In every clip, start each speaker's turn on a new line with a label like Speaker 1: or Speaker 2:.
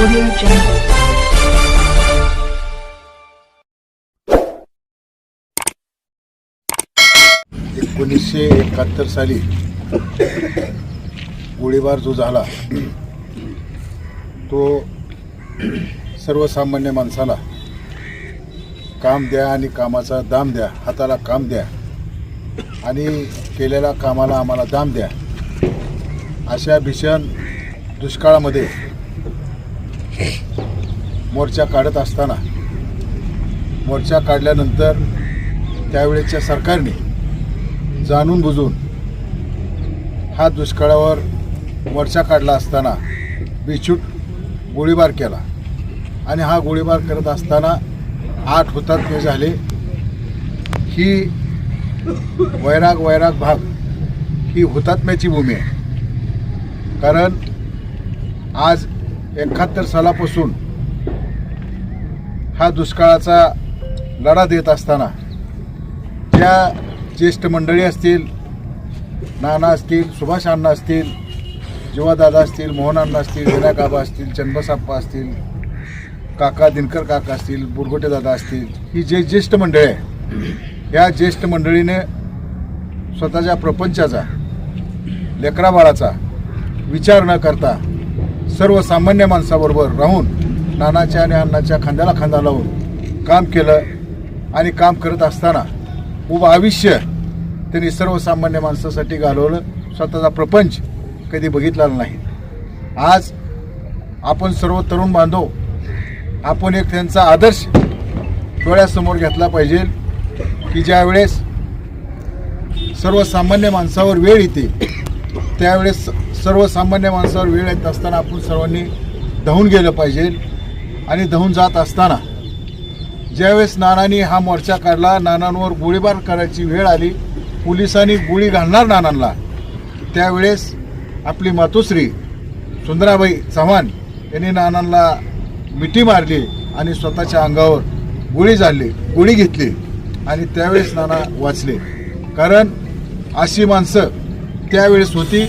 Speaker 1: Audio Jungle.
Speaker 2: एकोणीसशे एकाहत्तर साली गोळीबार जो झाला तो सर्वसामान्य माणसाला काम द्या आणि कामाचा दाम द्या हाताला काम द्या आणि केलेल्या कामाला आम्हाला दाम द्या अशा भीषण दुष्काळामध्ये मोर्चा काढत असताना मोर्चा काढल्यानंतर त्यावेळेच्या सरकारने जाणून बुजून हा दुष्काळावर मोर्चा काढला असताना बिछूट गोळीबार केला. आणि हा गोळीबार करत असताना आठ हुतात्मे झाले. ही वैराग वैराग भाग ही हुतात्म्याची भूमी आहे. कारण आज एकाहत्तर सालापासून हा दुष्काळाचा लढा देत असताना ज्या ज्येष्ठ मंडळी असतील नाना असतील सुभाष अण्णा असतील जीवादादा असतील मोहन अण्णा असतील विनायक असतील चंदबसाप्पा असतील काका दिनकर काका असतील बुरगोटे दादा असतील ही जे ज्येष्ठ मंडळी आहे या ज्येष्ठ मंडळीने स्वतःच्या प्रपंचाचा लेकराबाळाचा विचार न करता सर्वसामान्य माणसाबरोबर राहून नानाच्या आणि अण्णाच्या खांद्याला खांदा लावून काम केलं आणि काम करत असताना उभं आयुष्य त्यांनी सर्वसामान्य माणसासाठी घालवलं. स्वतःचा प्रपंच कधी बघितलेला नाही. आज आपण सर्व तरुण बांधव आपण एक त्यांचा आदर्श डोळ्यासमोर घेतला पाहिजे की ज्यावेळेस सर्वसामान्य माणसावर वेळ येते त्यावेळेस सर्वसामान्य माणसावर वेळ येत असताना आपण सर्वांनी धावून गेलं पाहिजे. आणि धावून जात असताना ज्यावेळेस नानांनी हा मोर्चा काढला नानांवर गोळीबार करायची वेळ आली पोलिसांनी गोळी घालणार नानांना त्यावेळेस आपली मातोश्री सुंदराबाई चव्हाण यांनी नानांना मिठी मारली आणि स्वतःच्या अंगावर गोळी झाडली गोळी घेतली आणि त्यावेळेस नाना वाचले. कारण अशी माणसं त्यावेळेस होती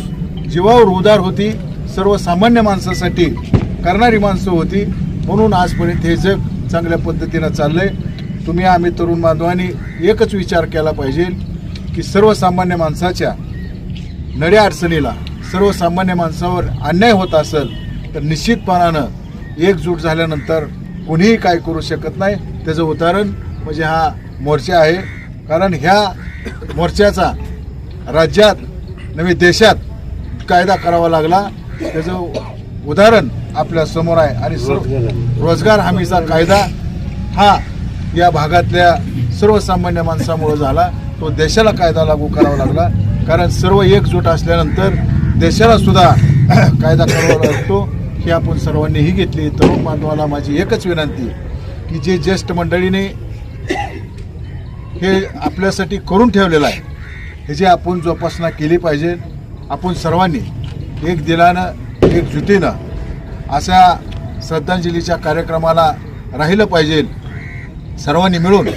Speaker 2: जीवावर उदार होती सर्वसामान्य माणसासाठी करणारी माणसं होती म्हणून आजपर्यंत हे जग चांगल्या पद्धतीनं चाललंय. तुम्ही आम्ही तरुण बांधवांनी एकच विचार केला पाहिजे की सर्वसामान्य माणसाच्या नड्या अडचणीला सर्वसामान्य माणसावर अन्याय होत असेल तर निश्चितपणानं एकजूट झाल्यानंतर कोणीही काय करू शकत नाही. त्याचं उदाहरण म्हणजे हा मोर्चा आहे. कारण ह्या मोर्चाचा राज्यात नवे देशात कायदा करावा लागला. त्याचं उदाहरण आपल्यासमोर आहे आणि रोजगार हमीचा कायदा हा या भागातल्या सर्वसामान्य माणसामुळे झाला. तो देशाला कायदा लागू करावा लागला. कारण सर्व एकजूट असल्यानंतर देशाला सुद्धा कायदा करावा लागतो. ही आपण सर्वांनी ही घेतली. तरुण बांधवाला माझी एकच विनंती की जे ज्येष्ठ मंडळीने हे आपल्यासाठी करून ठेवलेलं आहे ह्याची आपण जोपासना केली पाहिजे. आपण सर्वांनी एक दिलानं एक जुटीनं अशा श्रद्धांजलीच्या कार्यक्रमाला राहिलं पाहिजे. सर्वांनी मिळून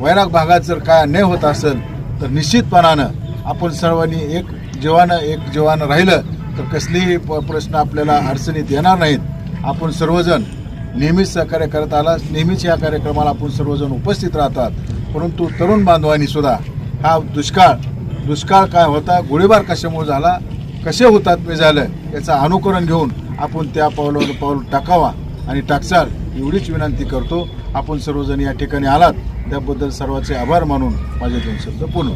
Speaker 2: वैराग भागात जर काय अन्याय होत असेल तर निश्चितपणानं आपण सर्वांनी एक जीवानं एक जीवानं राहिलं तर कसलीही प प्रश्न आपल्याला अडचणीत येणार नाहीत. आपण सर्वजण नेहमीच सहकार्य करत आला नेहमीच या कार्यक्रमाला आपण सर्वजण उपस्थित राहतात. परंतु तरुण बांधवांनी सुद्धा हा दुष्काळ दुष्काळ काय होता गोळीबार कशामुळे झाला कसे होतात मी झालं याचं अनुकरण घेऊन आपण त्या पावलावर पाऊल टाकावा आणि टाकचाल एवढीच विनंती करतो. आपण सर्वजण या ठिकाणी आलात. त्याबद्दल सर्वांचे आभार मानून माझे दोन शब्द पूर्ण